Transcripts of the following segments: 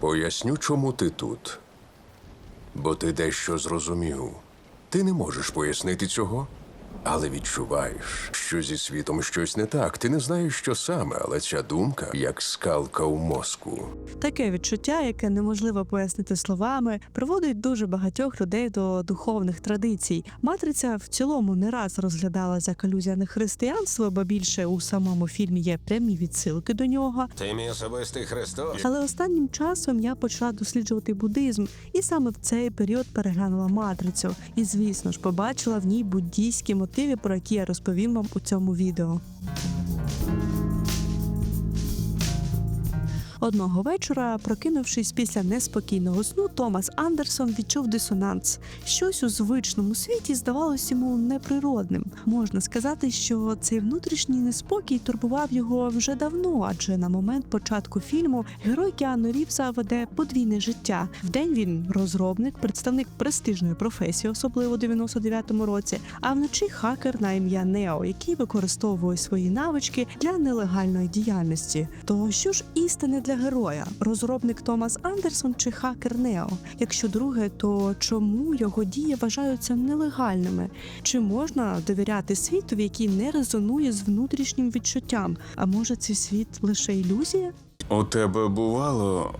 Поясню, чому ти тут. Бо ти дещо зрозумів. Ти не можеш пояснити цього, але відчуваєш, що зі світом щось не так. Ти не знаєш, що саме, але ця думка як скалка у мозку. Таке відчуття, яке неможливо пояснити словами, приводить дуже багатьох людей до духовних традицій. Матриця в цілому не раз розглядалася як алюзія на християнство, бо більше у самому фільмі є прямі відсилки до нього. Ти мій особистий Христос. Але останнім часом я почала досліджувати буддизм, і саме в цей період переглянула матрицю. І звісно ж, побачила в ній буддійські мотиви, про які я розповім вам у цьому відео. Одного вечора, прокинувшись після неспокійного сну, Томас Андерсон відчув дисонанс. Щось у звичному світі здавалось йому неприродним. Можна сказати, що цей внутрішній неспокій турбував його вже давно, адже на момент початку фільму герой Кіану Рівса веде подвійне життя. Вдень він розробник, представник престижної професії, особливо у 99-му році. А вночі хакер на ім'я Нео, який використовує свої навички для нелегальної діяльності. То що ж істини для героя? Розробник Томас Андерсон чи хакер Нео? Якщо друге, то чому його дії вважаються нелегальними? Чи можна довіряти світові, який не резонує з внутрішнім відчуттям? А може цей світ лише ілюзія? У тебе бувало,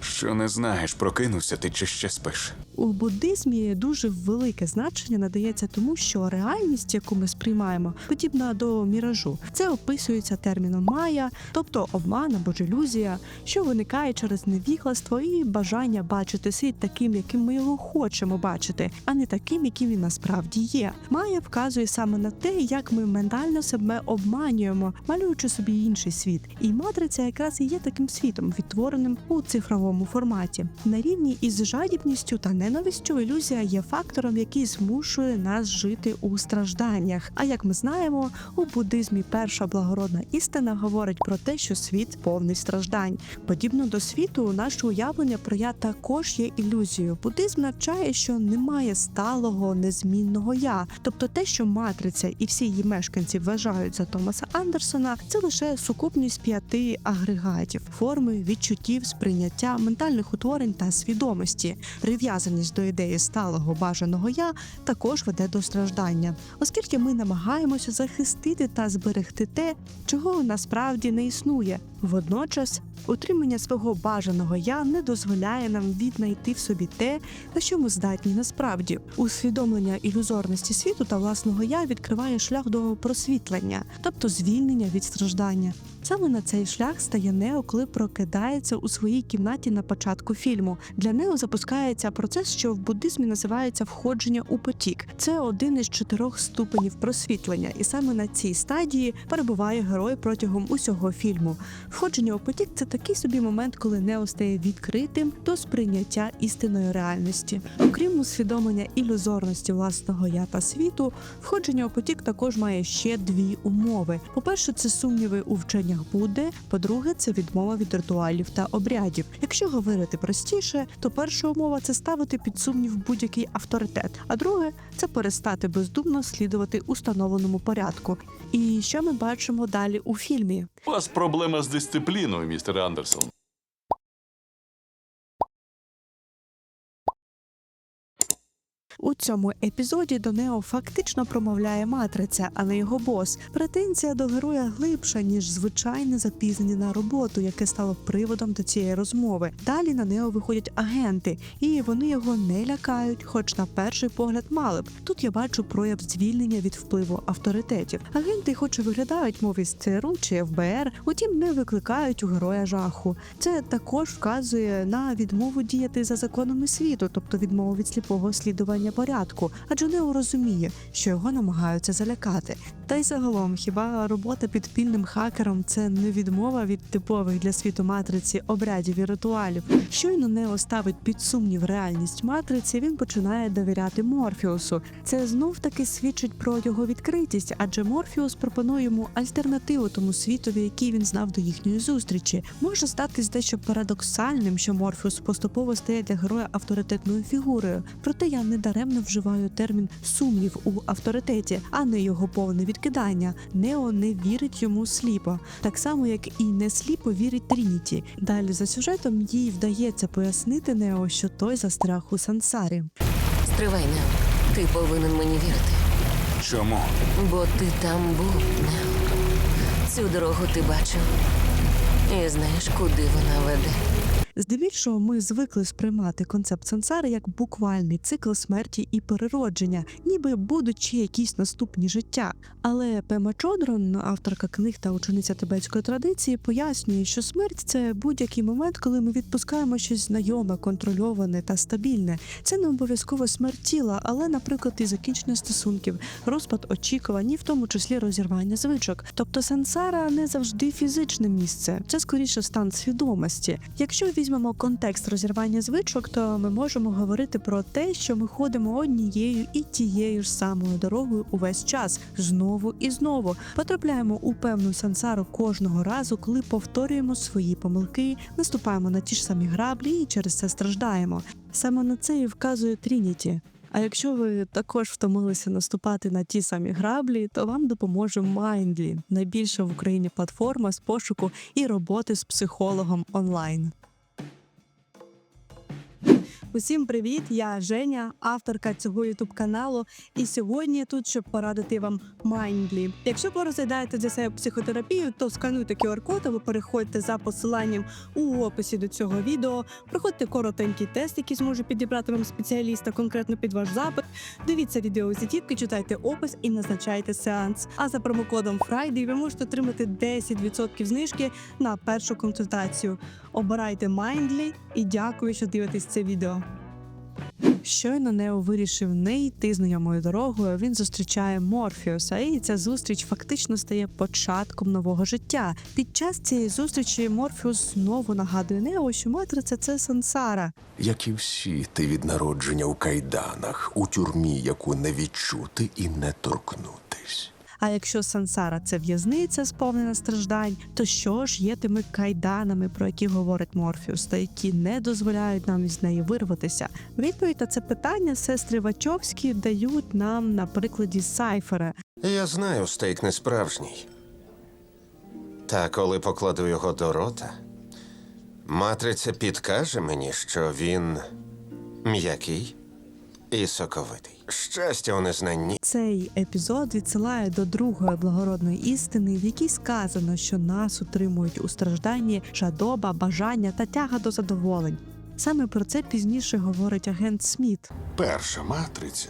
що не знаєш, прокинувся ти чи ще спиш. У буддизмі дуже велике значення надається тому, що реальність, яку ми сприймаємо, подібна до міражу. Це описується терміном майя, тобто обман або ж ілюзія, що виникає через невігластво і бажання бачити світ таким, яким ми його хочемо бачити, а не таким, яким він насправді є. Майя вказує саме на те, як ми ментально себе обманюємо, малюючи собі інший світ. І матриця якраз і є таким світом, відтвореним у цифровому форматі. На рівні із жадібністю та ненавистю ілюзія є фактором, який змушує нас жити у стражданнях. А як ми знаємо, у буддизмі перша благородна істина говорить про те, що світ повний страждань. Подібно до світу, наше уявлення про я також є ілюзією. Буддизм навчає, що немає сталого незмінного я, тобто те, що матриця і всі її мешканці вважають за Томаса Андерсона, це лише сукупність п'яти агрегатів форми, відчуттів, сприйняття, ментальних утворень та свідомості. Прив'язаність до ідеї сталого бажаного я також веде до страждання, оскільки ми намагаємося захистити та зберегти те, чого насправді не існує. Водночас, утримання свого бажаного я не дозволяє нам віднайти в собі те, на що ми здатні насправді. Усвідомлення ілюзорності світу та власного я відкриває шлях до просвітлення, тобто звільнення від страждання. Саме на цей шлях стає Нео, коли прокидається у своїй кімнаті на початку фільму. Для Нео запускається процес, що в буддизмі називається входження у потік. Це один із чотирьох ступенів просвітлення, і саме на цій стадії перебуває герой протягом усього фільму. Входження у потік це такий собі момент, коли Нео стає відкритим до сприйняття істинної реальності. Окрім усвідомлення ілюзорності власного я та світу, входження у потік також має ще дві умови: по-перше, це сумніви у вченнях Будди, по-друге, це відмова від ритуалів та обрядів. Якщо говорити простіше, то перша умова це ставити під сумнів будь-який авторитет, а друге це перестати бездумно слідувати установленому порядку. І що ми бачимо далі у фільмі? У вас проблема з дисципліною, містер Андерсон. У цьому епізоді до Нео фактично промовляє матриця, а не його бос. Претензія до героя глибша ніж звичайне запізнення на роботу, яке стало приводом до цієї розмови. Далі на Нео виходять агенти, і вони його не лякають, хоч на перший погляд мали б. Тут я бачу прояв звільнення від впливу авторитетів. Агенти, хоч і виглядають, мов із ЦРУ чи ФБР, утім не викликають у героя жаху. Це також вказує на відмову діяти за законами світу, тобто відмову від сліпого слідування порядку, адже Нео розуміє, що його намагаються залякати. Та й загалом, хіба робота під пільним хакером це не відмова від типових для світу матриці обрядів і ритуалів. Щойно Нео ставить під сумнів реальність матриці, він починає довіряти Морфіусу. Це знов таки свідчить про його відкритість, адже Морфіус пропонує йому альтернативу тому світові, який він знав до їхньої зустрічі. Може статись дещо парадоксальним, що Морфіус поступово стає для героя авторитетною фігурою. Проте я не даремно даремно вживаю термін сумнів у авторитеті, а не його повне відкидання. Нео не вірить йому сліпо, так само як і не сліпо вірить Трініті. Далі за сюжетом їй вдається пояснити Нео, що той застряг у сансарі. Стривай, Нео. Ти повинен мені вірити. Чому? Бо ти там був, Нео. Цю дорогу ти бачив. І знаєш, куди вона веде. Здебільшого ми звикли сприймати концепт сансари як буквальний цикл смерті і переродження, ніби будучи якісь наступні життя. Але Пема Чодрон, авторка книг та учениця тибетської традиції, пояснює, що смерть це будь-який момент, коли ми відпускаємо щось знайоме, контрольоване та стабільне. Це не обов'язково смерть тіла, але, наприклад, і закінчення стосунків, розпад очікувань, і в тому числі розірвання звичок. Тобто сансара не завжди фізичне місце, це скоріше стан свідомості. Якщо візьмемо контекст розірвання звичок, то ми можемо говорити про те, що ми ходимо однією і тією ж самою дорогою увесь час, знову і знову. Потрапляємо у певну сансару кожного разу, коли повторюємо свої помилки, наступаємо на ті ж самі граблі і через це страждаємо. Саме на це і вказує Трініті. А якщо ви також втомилися наступати на ті самі граблі, то вам допоможе Mindly, найбільша в Україні платформа з пошуку і роботи з психологом онлайн. Усім привіт! Я Женя, авторка цього ютуб каналу. І сьогодні я тут, щоб порадити вам Mindly. Якщо ви розглядаєте для себе психотерапію, то скануйте QR-код або переходьте за посиланням у описі до цього відео. Проходьте коротенький тест, який зможе підібрати вам спеціаліста конкретно під ваш запит. Дивіться відео зітівки, читайте опис і назначайте сеанс. А за промокодом Friday ви можете отримати 10% знижки на першу консультацію. Обирайте Mindly і дякую, що дивитесь це відео. Щойно Нео вирішив не йти знайомою дорогою. Він зустрічає Морфіуса, і ця зустріч фактично стає початком нового життя. Під час цієї зустрічі Морфіус знову нагадує Нео, що матриця це сансара. Як і всі, ти від народження у кайданах, у тюрмі, яку не відчути і не торкнутись. А якщо сансара це в'язниця, сповнена страждань, то що ж є тими кайданами, про які говорить Морфіус, та які не дозволяють нам із неї вирватися? Відповідь на це питання сестри Вачовські дають нам на прикладі Сайфера, Я знаю, стейк не справжній. Та коли покладу його до рота, матриця підкаже мені, що він м'який і соковитий. Щастя у незнанні. Цей епізод відсилає до другої благородної істини, в якій сказано, що нас утримують у стражданні жадоба, бажання та тяга до задоволень. Саме про це пізніше говорить агент Сміт. Перша матриця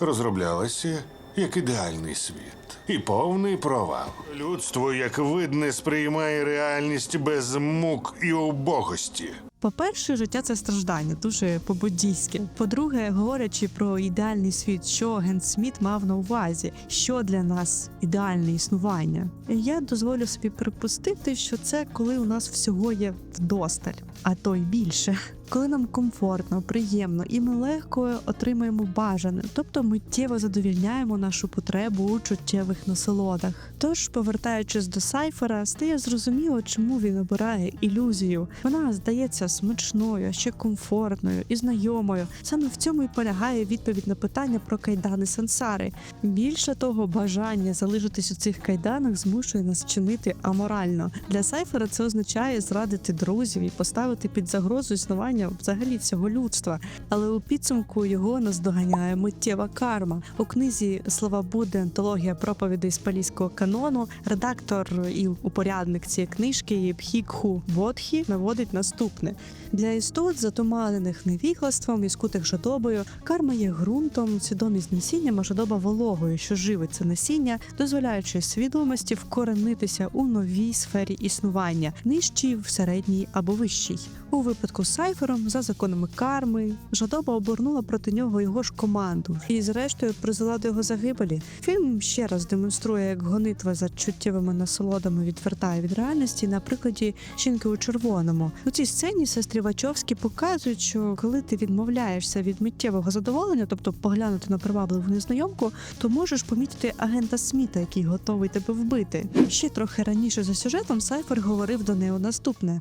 розроблялася як ідеальний світ і повний провал. Людство, як видне, сприймає реальність без мук і убогості. По-перше, життя це страждання, дуже по-буддійськи. По-друге, говорячи про ідеальний світ, що агент Сміт мав на увазі, що для нас ідеальне існування. Я дозволю собі припустити, що це коли у нас всього є вдосталь, а то й більше. Коли нам комфортно, приємно і ми легко отримаємо бажане, тобто миттєво задовільняємо нашу потребу у чуттєвих насолодах. Тож, повертаючись до Сайфера, стає зрозуміло, чому він обирає ілюзію. Вона здається смачною, а ще комфортною і знайомою. Саме в цьому і полягає відповідь на питання про кайдани сансари. Більше того, бажання залишитись у цих кайданах змушує нас чинити аморально. Для Сайфера це означає зрадити друзів і поставити під загрозу існування взагалі всього людства. Але у підсумку його наздоганяє миттєва карма. У книзі Слова Будди антологія проповідей з палійського канону. Редактор і упорядник цієї книжки Бхікху Бодхі наводить наступне: для істот, затуманених невіглаством і скутих жадобою, карма є ґрунтом, свідомість насінням, а жадоба вологою, що живить це насіння, дозволяючи свідомості вкоренитися у новій сфері існування, нижчій, в середній або вищій. У випадку з Сайфером, за законами карми, жадоба обернула проти нього його ж команду і, зрештою, призвела до його загибелі. Фільм ще раз демонструє, як гонитва за чуттєвими насолодами відвертає від реальності на прикладі жінки у червоному. У цій сцені сестри Вачовські показують, що коли ти відмовляєшся від миттєвого задоволення, тобто поглянути на привабливу незнайомку, то можеш помітити агента Сміта, який готовий тебе вбити. Ще трохи раніше за сюжетом Сайфер говорив до неї наступне.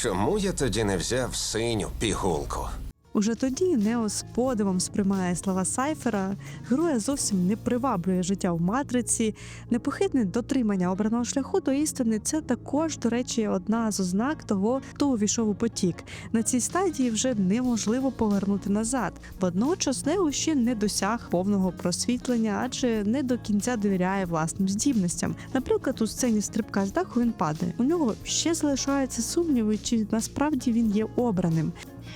Чому я тоді не взяв синю пігулку? Уже тоді Нео з подивом сприймає слова Сайфера. Героя зовсім не приваблює життя в матриці. Непохитне дотримання обраного шляху до істини це також, до речі, одна з ознак того, хто увійшов у потік. На цій стадії вже неможливо повернути назад. Водночас Нео ще не досяг повного просвітлення, адже не до кінця довіряє власним здібностям. Наприклад, у сцені стрибка з даху він падає. У нього ще залишаються сумніви, чи насправді він є обраним.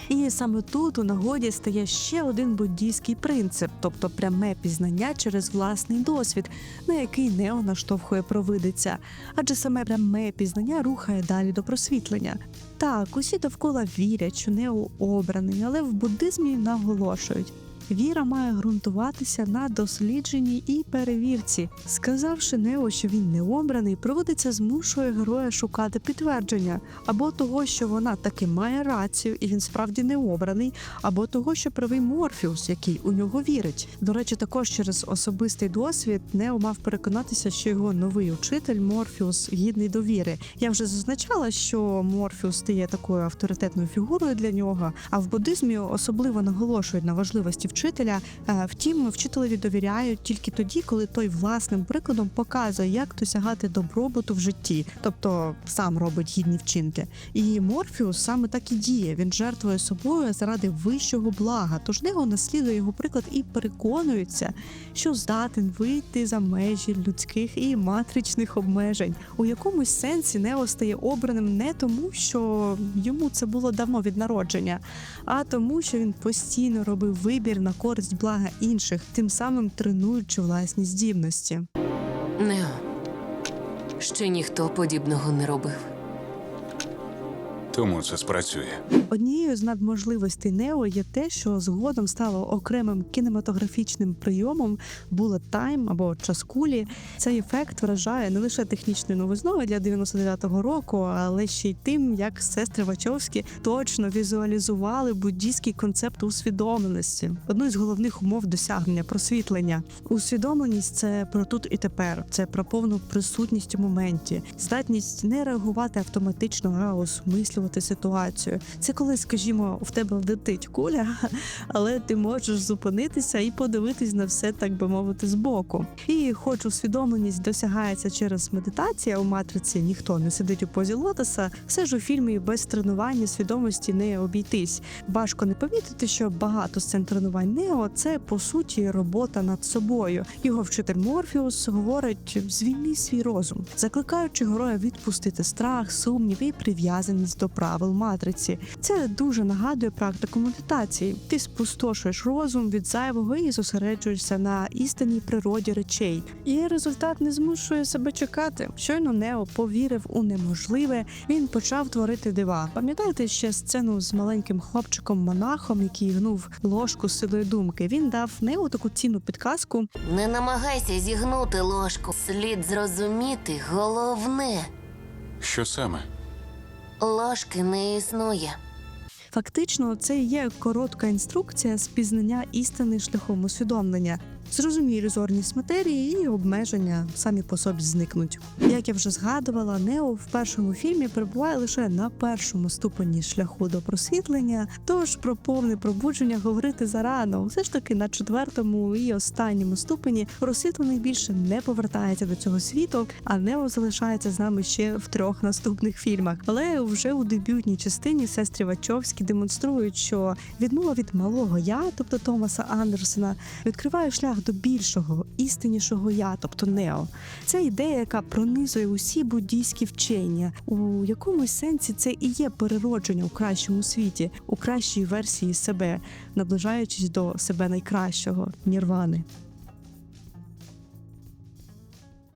І саме тут у нагоді стає ще один буддійський принцип, тобто пряме пізнання через власний досвід, на який Нео наштовхує провидиця. Адже саме пряме пізнання рухає далі до просвітлення. Так, усі довкола вірять, що Нео обраний, але в буддизмі наголошують. Віра має ґрунтуватися на дослідженні і перевірці. Сказавши Нео, що він не обраний, проводиться змушує героя шукати підтвердження або того, що вона таки має рацію, і він справді не обраний, або того, що правий Морфіус, який у нього вірить. До речі, також через особистий досвід Нео мав переконатися, що його новий учитель Морфіус гідний довіри. Я вже зазначала, що Морфіус стає такою авторитетною фігурою для нього. А в буддизмі особливо наголошують на важливості вчителя. Е, Втім, вчителеві довіряють тільки тоді, коли той власним прикладом показує, як досягати добробуту в житті, тобто сам робить гідні вчинки. І Морфіус саме так і діє. Він жертвує собою заради вищого блага. Тож Нео наслідує його приклад і переконується, що здатен вийти за межі людських і матричних обмежень. У якомусь сенсі Нео стає обраним не тому, що йому це було давно від народження, а тому, що він постійно робив вибір на користь блага інших, тим самим тренуючи власні здібності. Нео. Ще ніхто подібного не робив. Тому це спрацює. Однією з надможливостей Нео є те, що згодом стало окремим кінематографічним прийомом bullet time або час кулі. Цей ефект вражає не лише технічною новизною для 99-го року, але ще й тим, як сестри Вачовські точно візуалізували буддійський концепт усвідомленості. Одну із головних умов досягнення просвітлення. Усвідомленість це про тут і тепер, це про повну присутність у моменті, здатність не реагувати автоматично, а осмислювати ситуацію. Це коли, скажімо, в тебе летить куля, але ти можеш зупинитися і подивитись на все, так би мовити, збоку. І хоч усвідомленість досягається через медитацію, у матриці ніхто не сидить у позі лотоса, все ж у фільмі без тренування свідомості не обійтись. Важко не помітити, що багато сцен тренувань Нео це по суті робота над собою. Його вчитель Морфіус говорить: звільни свій розум, закликаючи героя відпустити страх, сумнів і прив'язаність до правил матриці. Це дуже нагадує практику медитації. Ти спустошуєш розум від зайвого і зосереджуєшся на істинній природі речей. І результат не змушує себе чекати. Щойно Нео повірив у неможливе. Він почав творити дива. Пам'ятаєте ще сцену з маленьким хлопчиком-монахом, який гнув ложку з силою думки. Він дав Нео таку цінну підказку. Не намагайся зігнути ложку. Слід зрозуміти головне. Що саме? Ложки не існує. Фактично, це є коротка інструкція з пізнання істини шляхом усвідомлення. Зрозумій ілюзорність матерії і обмеження самі по собі зникнуть. Як я вже згадувала, Нео в першому фільмі перебуває лише на першому ступені шляху до просвітлення, тож про повне пробудження говорити зарано. Все ж таки на четвертому і останньому ступені просвітлений більше не повертається до цього світу, а Нео залишається з нами ще в трьох наступних фільмах. Але вже у дебютній частині сестри Вачовські демонструють, що відмова від малого я, тобто Томаса Андерсена, відкриває шлях до більшого, істиннішого я, тобто Нео. Це ідея, яка пронизує усі буддійські вчення. У якомусь сенсі це і є переродження у кращому світі, у кращій версії себе, наближаючись до себе найкращого нірвани.